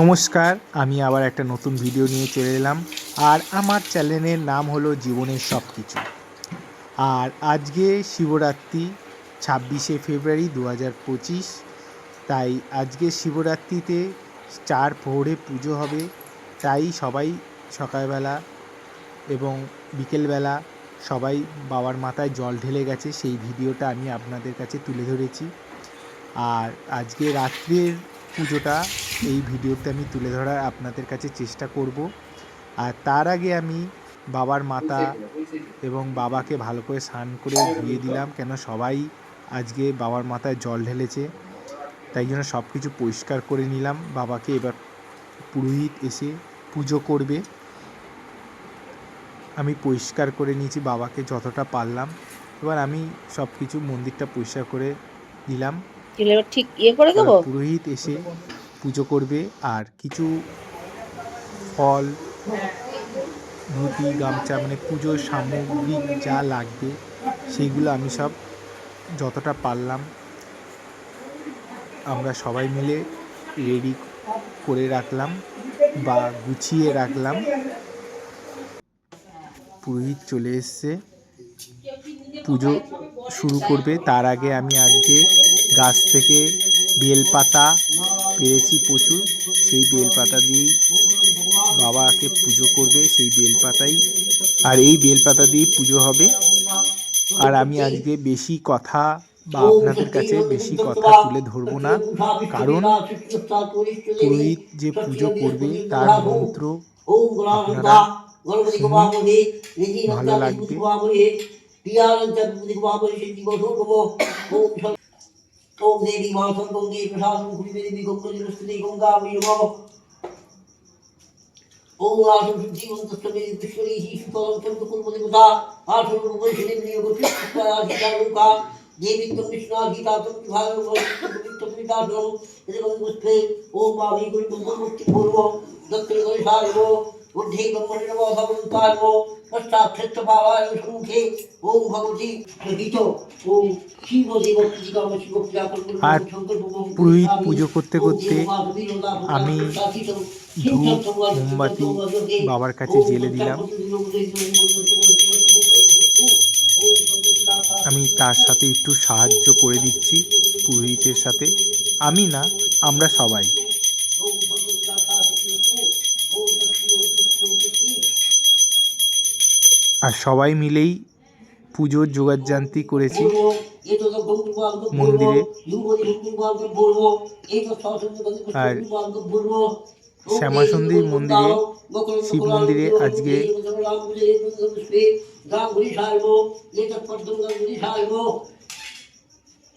নমস্কার, আমি আবার একটা নতুন ভিডিও নিয়ে চলে এলাম, আর আমার চ্যানেলের নাম হলো জীবনের সব কিছু আর আজকে শিবরাত্রি ছাব্বিশে ফেব্রুয়ারি দু হাজার পঁচিশ, তাই আজকে শিবরাত্রিতে চার প্রহরে পুজো হবে, তাই সবাই সকালবেলা এবং বিকেলবেলা সবাই বাবার মাথায় জল ঢেলে গেছে, সেই ভিডিওটা আমি আপনাদের কাছে তুলে ধরেছি। আর আজকে রাত্রের পুজোটা এই ভিডিওতে আমি তুলে ধরার আপনাদের কাছে চেষ্টা করব। আর তার আগে আমি বাবার মাতা এবং বাবাকে ভালো করে স্নান করে ধুয়ে দিলাম, কেন সবাই আজকে বাবার মাথায় জল ঢেলেছে। তাই জন্য সব কিছু পরিষ্কার করে নিলাম। বাবাকে এবার পুরোহিত এসে পুজো করবে। আমি পরিষ্কার করে নিয়েছি, বাবাকে যতটা পারলাম। এবার আমি সব কিছু মন্দিরটা পরিষ্কার করে দিলাম এবার ঠিক ইয়ে করে দেবো? পুরোহিত এসে পুজো করবে আর কিছু ফল ধুতি গামছা মানে পুজোর সামগ্রী যা লাগবে সেইগুলো আমি সব যতটা পারলাম আমরা সবাই মিলে রেডি করে রাখলাম বা গুছিয়ে রাখলাম। পুরোহিত চলে এসছে। পুজো শুরু করবে। তার আগে আমি আজকে গাছ থেকে বেলপাতা পেরেছি প্রচুর। সেই বেলপাতা দিয়েই বাবাকে পুজো করবে, সেই বেলপাতাই আর এই বেলপাতা দিয়েই পুজো হবে। আর আমি আজকে বেশি কথা বা আপনাদের কাছে বেশি কথা তুলে ধরবো না। কারণ পুরোহিত যে পুজো করবে, তার মন্ত্র ভালো লাগবে। ओम देवी वांसं तुम प्रसाद प्रशासन खुली मेरी भी गुप्त जी रुष्टि गंगा हो ओम आशुम शुद्धि ओम तस्मेरी दुष्मरी ही शुतलम चंद कुल मुदिमता आशुम वंशने मिलियो गुप्त पुत्राधि जानू का देवी तुम विष्णु गीता तुम विभाग वंश तुम पिता दो मुझ पे ओम बावी कुल मुक्ति पूर्व दत्त गणेशाय ব্রহ্মণের ভগবন্তায় পশ্চাৎ পাওয়ায় সম্মুখে ওম ভগবতী গীত ওম শিব দেব পূজিকাম শিব আর পুরোহিত পুজো করতে করতে আমি ধূপ মোমবাতি বাবার কাছে জেলে দিলাম আমি তার সাথে একটু সাহায্য করে দিচ্ছি পুরোহিতের সাথে। আমি না আমরা সবাই। আর সবাই মিলেই পুজোর জোগাড়জান্তি করেছি। মন্দিরে। আর শ্যামাসন্দির মন্দিরে শিব মন্দিরে আজকে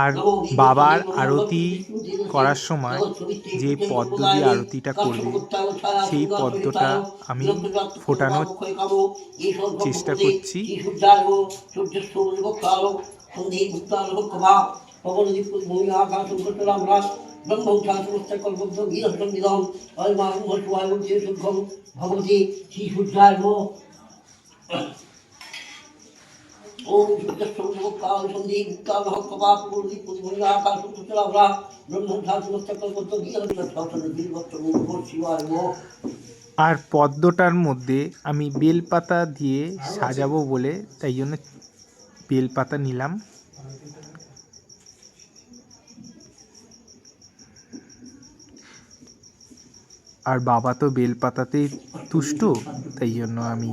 আর বাবার আরতি করার সময় যে পদ্ম দিয়ে আরতিটা করবে, সেই পদ্মটা আমি ফোটানোর চেষ্টা করছি। ভগবতী শ্রী আর পদ্মটার মধ্যে আমি বেলপাতা দিয়ে সাজাবো বলে তাই জন্য বেলপাতা নিলাম। আর বাবা তো বেলপাতাতেই তুষ্ট, তাই জন্য আমি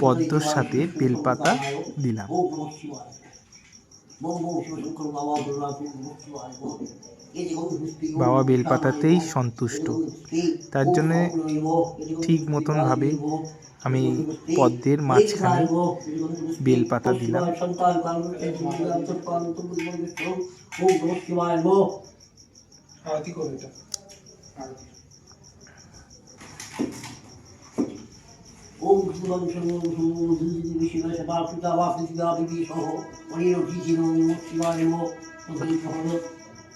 পদ্মর সাথে বেলপাতা দিলাম। বাবা বেলপাতাতেই সন্তুষ্ট। তার জন্যে ঠিক মতন ভাবে আমি পদ্মের মাঝখানে বেলপাতা দিলাম। আরতি এটা। ওম ভগবান সর্বভূতি শিবায় সদা পিতা বা পৃথিবী দেবী সহ অনিরোধী চির শিবায় নম প্রথমে সহজ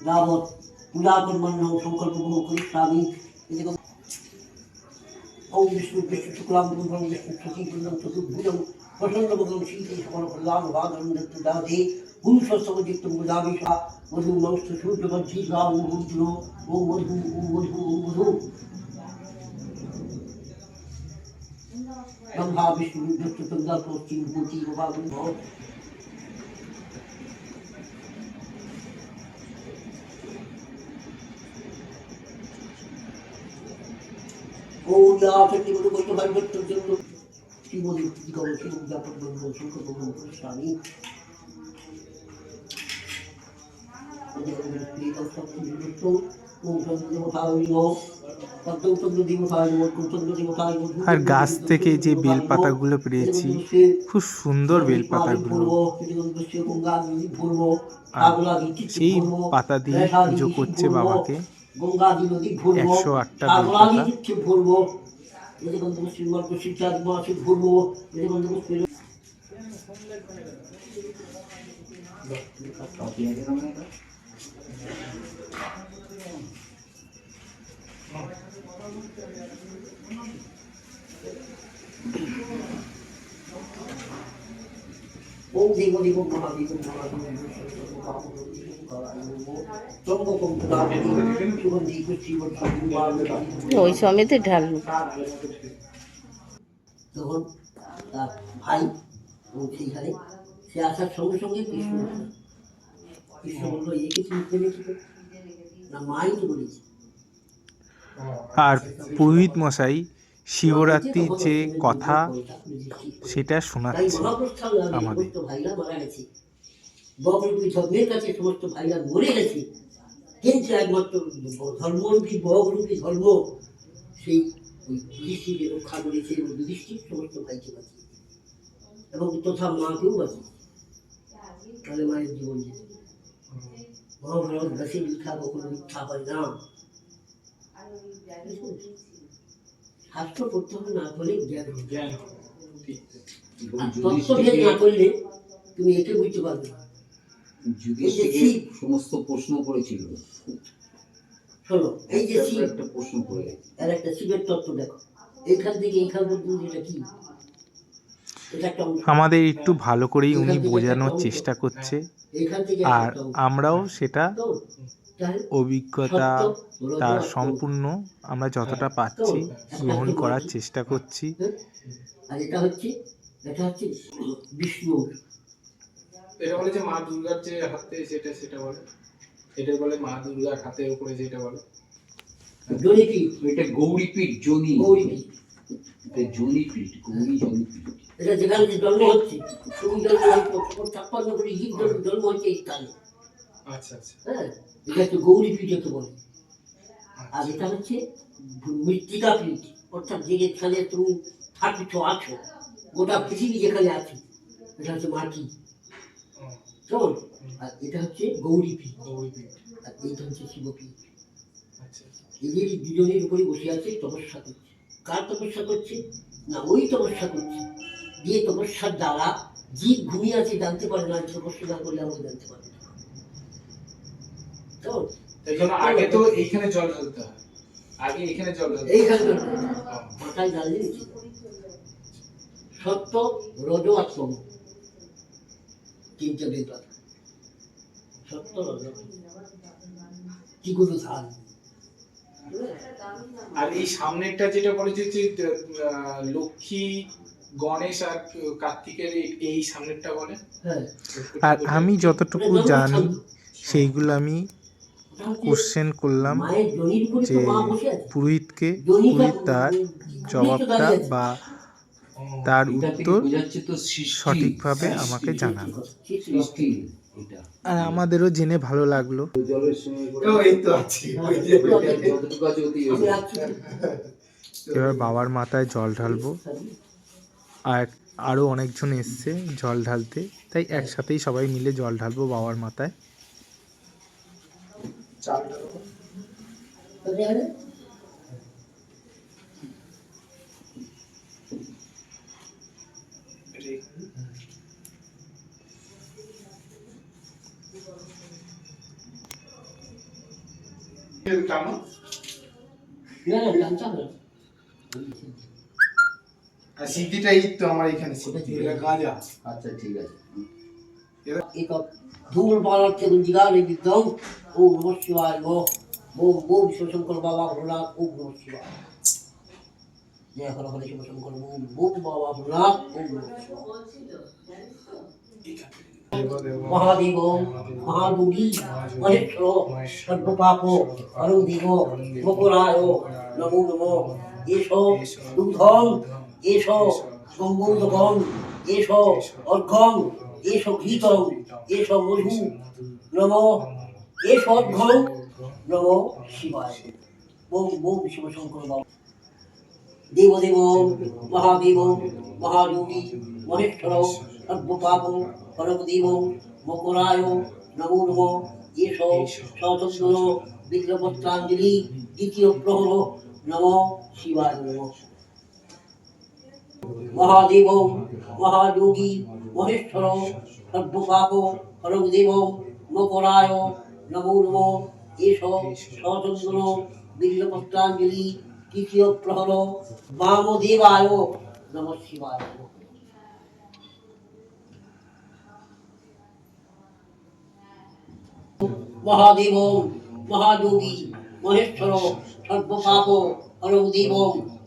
যাবৎ পূজা কর্মণ্য সংকল্প বহু করিষ্যামি এদিকে ওম বিষ্ণু বিষ্ণু শুক্লাম বিষ্ণু সখী পূর্ণম চতুর্ভুজম প্রসন্ন বগম শীতে সকল কল্যাণ ভাগম দত্ত দাদে পুরুষ সমযুক্ত মুদাবিষা মধু নমস্ত সূর্য বজ্জি রাম মধু ওম মধু ওম মধু ওম মধু ব্রহ্মা বিষ্ণু রুদ্র চতুর্দা পশ্চিম পুঁতি বাবু ওলা চন্ডী বলে বৈত ভাই ভক্তর জন্য শ্রীমতি প্রীতি করো শিব উদ্যাপন বন্ধ শঙ্কর বন্ধ স্বামী আর গাছ থেকে যে বেলপাতাগুলো পেয়েছি খুব সুন্দর বেলপাতাগুলো। আর সেই পাতা দিয়ে পুজো করছে বাবাকে একশো আটটা বেলপাতা। ওম দেব দেব মহাদেব তখন তার ভাই সেইখানে সে আসার সঙ্গে সঙ্গে কৃষ্ণ কৃষ্ণ বলল একে চিনতে না, মাই তো বলেছে। আর পুরোহিত মশাই শিবরাত্রির যে কথা সেটা শোনাচ্ছে আমাদের। কিন্তু একমাত্র ধর্মরূপী ধর্ম সেই ওই রক্ষা করেছে এবং সমস্ত ভাইকে এবং তথা মাকেও বাঁচিয়েছে তাহলে মায়ের জীবন মহাভারত কখনো মিথ্যা হয় না শাস্ত্র পড়তে হবে না বলে জ্ঞান আর তত্ত্বভেদ না করলে তুমি একে বুঝতে পারবে সমস্ত প্রশ্ন করেছিল। শোনো এই যে শিব একটা প্রশ্ন করে এর একটা শিবের তত্ত্ব দেখো। এখান থেকে এখান পর্যন্ত এটা কি। আমাদের একটু ভালো করেই উনি বোঝানোর চেষ্টা করছে। আর আমরাও সেটা তো, তাহলে অভিজ্ঞতা তার সম্পূর্ণ আমরা যতটা পাচ্ছি গ্রহণ করার চেষ্টা করছি। হ্যাঁ? আর এটা হচ্ছে এটা হচ্ছে বিষ্ণু। এটা বলে যে মা দুর্গার যে হাতে যেটা সেটা বলে। এটা বলে মা দুর্গার হাতের উপরে যেটা বলে। জনিপি এটা গৌরীপীঠ জনি। গৌরীপি এটা জনিপীঠ গৌরী জনিপীঠ। এটা যেখানে জন্ম হচ্ছে তুমি জন্ম ছাপ্পান্ন কোটি জীব জন্ম- জন্ম হচ্ছে এই স্থানে। হ্যাঁ এটা হচ্ছে গৌরীপীঠকে বলে। আর আচ্ছা। এটা হচ্ছে মৃত্তিকা পীঠ। অর্থাৎ যেখানে তুমি থাকছো আছো গোটা পৃথিবী যেখানে আছে এটা হচ্ছে মাটি। কেমন? আর এটা হচ্ছে গৌরী পীঠ। গৌরীপীঠ আর এইটা হচ্ছে শিবপীঠ। আচ্ছা এদের দুজনের উপরে বসে আছে তপস্যা করছে। কার তপস্যা করছে? না ওই তপস্যা করছে। যে তপস্যার দ্বারা জীব ঘুমিয়ে আছে জানতে পারে না তপস্যা না করলে আমাকে জানতে পারে না। জন্য আগে তো এইখানে জল ঢালতে হয়। আগে এখানে জল ঢালতে এইখানে মাথায় জ্বালিয়ে সত্য রজ রজ কি কোনো ধান আর এই সামনেরটা যেটা বলেছে যে আহ, লক্ষ্মী গণেশ আর কার্তিকের এই- এই সামনেরটা বলে। হ্যাঁ। আর আমি যতটুকু জানি সেইগুলো আমি কোশ্চেন করলাম যে পুরোহিতকে পুরোহিত তার জবাবটা বা তার উত্তর সঠিকভাবে আমাকে জানান আর আমাদেরও জেনে ভালো লাগল। হয়ে এবার বাবার মাথায় জল ঢালবো। আর আরও অনেকজন এসছে জল ঢালতে। তাই একসাথেই সবাই মিলে জল ঢালবো বাবার মাথায়। আমার এখানে সিদ্ধি এটা আচ্ছা ঠিক আছে। এবার ধুমুল পালার থেকে জিগা রেখে দাও খুব নমঃ শিবায় ও ওম ওম শিবশঙ্কর বাবা ভোলানাথ ওম নমঃ শিবায় জয় হর হরে শিবশঙ্কর ওম ওম বাবা ভোলানাথ ওম মহাদেব মহাযোগী মহেশ্বর সর্বপাপ হরং দেব মকরায় নমো নমো এস দুধং এস গঙ্গৌদগং এস অর্ঘং এস ঘৃতং এস মধু নম নম শিবায়। বাবা। মহাদেব, মহাযোগী, মহেশ্বর, সর্বপাপ, পরমদেব, মকরায় বিদ্রপত্রাঞ্জলি দ্বিতীয় প্রহর, নম শিবায় নম। মহাদেব, মহাযোগী, মহেশ্বর, সর্বপাপ হরদেব মকরায় নমো নম এষ সচন্দন বিল্লপত্রাঞ্জলি তৃতীয় প্রহর বামদেবায় নম শিবায় নমঃ। মহাদেব মহাযোগী মহেশ্বর সর্বপাপ হরদেব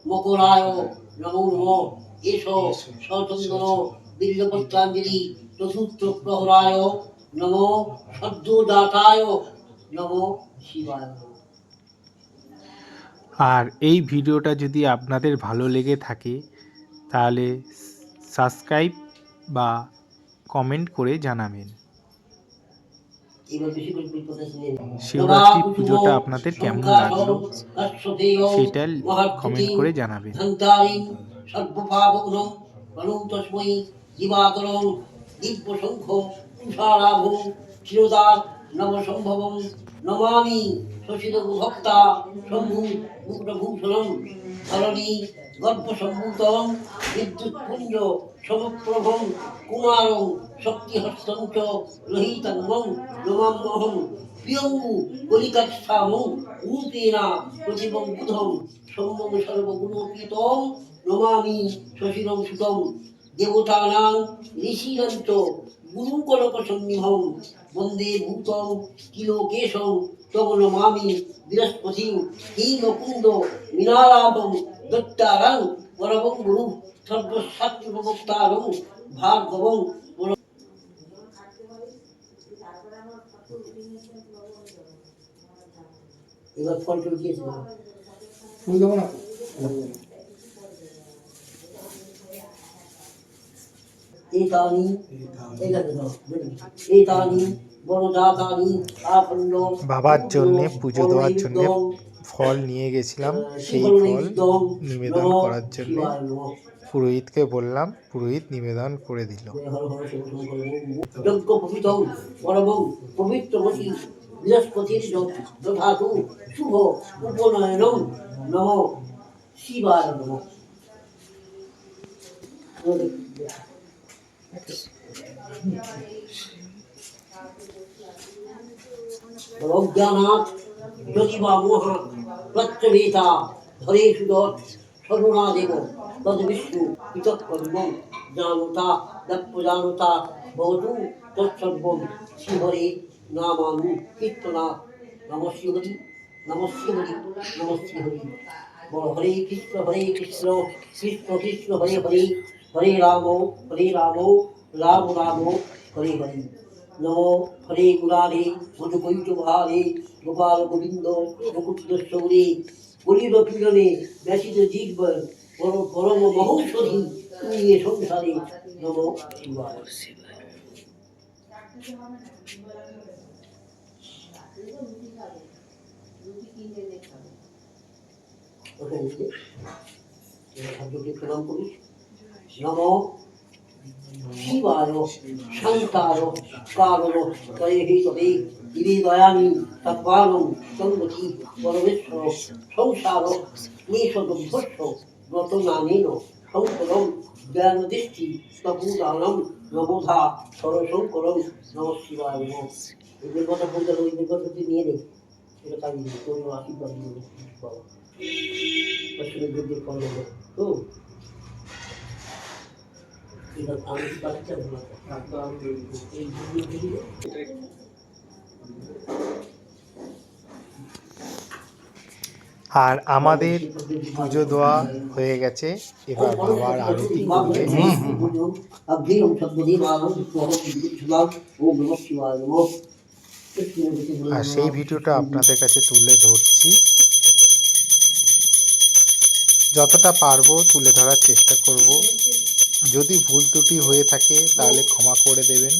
মকরায় নমো নম এষ সচন্দন বিল্লপত্রাঞ্জলি চতুর্থ প্রহরায় নম সদ্যদাতায় নম শিবায়। আর এই ভিডিওটা যদি আপনাদের ভালো লেগে থাকে তাহলে সাবস্ক্রাইব বা কমেন্ট করে জানাবেন। শিবরাত্রি পুজোটা আপনাদের কেমন লাগল সেটা কমেন্ট করে জানাবেন প্রণম তস্মৈ জীবাকরম দিব্যশঙ্খ তুষারাভম ক্ষীরদার নবসম্ভবম নমামি শশির ভক্তা শম্ভু মুকুটভূষণম ধরণী গর্ভসম্ভূতম বিদ্যুৎপুঞ্জ সমপ্রভম কুমারং শক্তিহস্তং চ লোহিতঙ্গম নমাম্যহম প্রিয়ঙ্গু কলিকাষ্ঠামং রূপেণা প্রতিবং বুধম সম্যং সর্বগুণোপিতম নমামি শশিরং সুতম। গুরুকলকসন্নিভম বন্দে ভূতং কিলোকেশং তব নমামি বৃহস্পতিং হিমকুন্দ মীনালাভং দত্তারং পরবং গুরু সর্বশাস্ত্রপ্রবক্তারং ভার্গবং পর- এবার ফল টল দিয়েছে ফুল দেবো না? ఏతాని ఏతాని বাবার জন্যে পুজো দেওয়ার জন্য ফল নিয়ে গেছিলাম সেই ফল নিবেদন করার জন্য। পুরোহিতকে বললাম পুরোহিত নিবেদন করে দিল। অজ্ঞানাথ যদি বা মোহা ধরেষু দৎ সর্বনা দেব তদ বিষ্ণু পৃথক কর্ম জানতা দপ্প জানতা ভবতু, তৎসর্বম, শ্রীহরে নামানু কীর্তনা, নম শ্রীহরি নম শ্রীহরি হরে কৃষ্ণ হরে কৃষ্ণ কৃষ্ণ কৃষ্ণ, হরে হরে। হরে রাম হরে রাম রাম রাম হরে হরে। নম হরে গুরারে মধুকৈট ভারে গোপাল গোবিন্দ সৌরে বলিব পীড়নে ব্যসিত পর পরম মহৌষধি নিয়ে সংসারে, নম শিবায়। ওখানে প্রণাম করিস নম শিবায় শান্তায় কারণ তয়ে তবে দিবে দয়ামি তৎপালং সঙ্গতি পরমেশ্বর সংসার নিষদভ্যস্য রতনানেন শঙ্করম জ্ঞানদৃষ্টি তপুদানম নবোধা সরশঙ্করম নম শিবায় নম এই কথা বলতে ওই কথা নিয়ে নে এটা কাজ তোর আশীর্বাদ দেবো তো আর আমাদের পুজো দেওয়া হয়ে গেছে, এবার বাবার আরতি করবে। আর সেই ভিডিওটা আপনাদের কাছে তুলে ধরছি। যতটা পারব তুলে ধরার চেষ্টা করব। যদি ভুল ত্রুটি হয়ে থাকে তাহলে ক্ষমা করে দেবেন।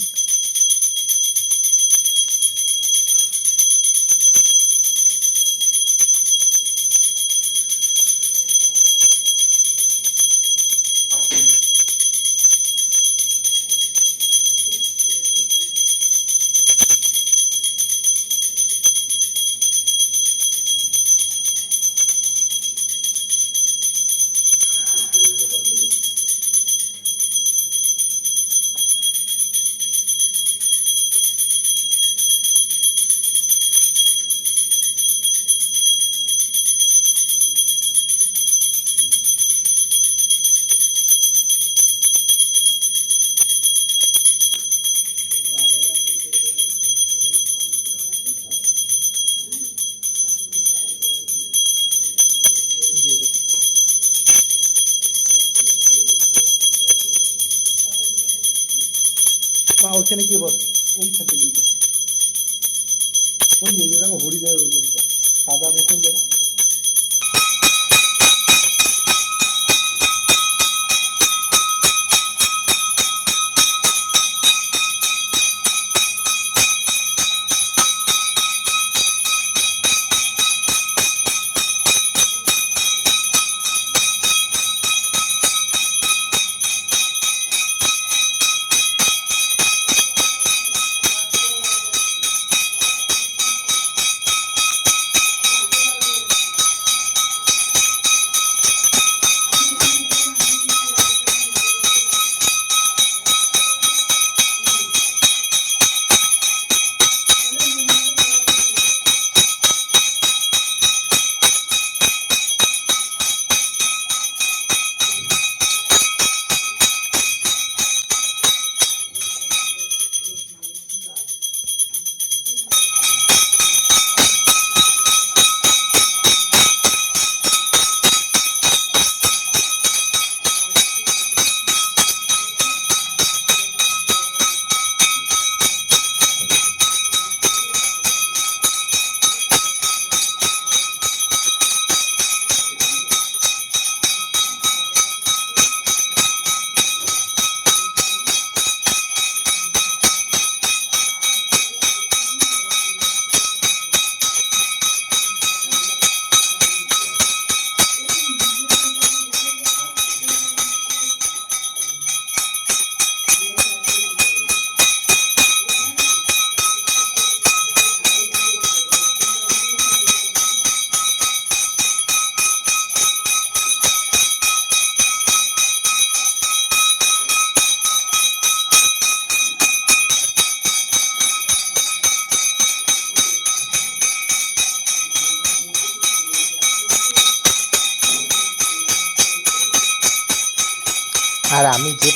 মা ওখানে কি বসে ওইখানে ওই যে এরকম হরি দেয় ওই সাদা মতন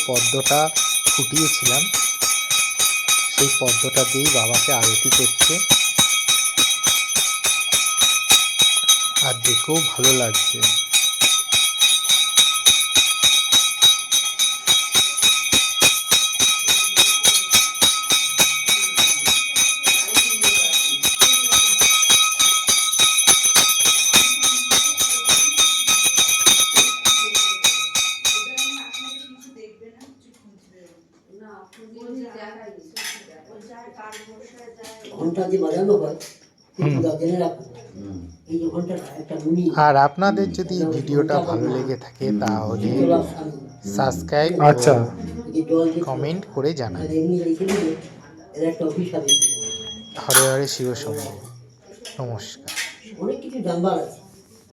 পদ্মটা ফুটিয়েছিলাম। সেই পদ্মটা দিয়েই বাবাকে আরতি করছে। আর দেখেও ভালো লাগছে। আর আপনাদের যদি ভিডিওটা ভালো লেগে থাকে তাহলে সাবস্ক্রাইব আচ্ছা। কমেন্ট করে জানান। হরে হরে শিব নমস্কার। অনেক কিছু জানবার আছে।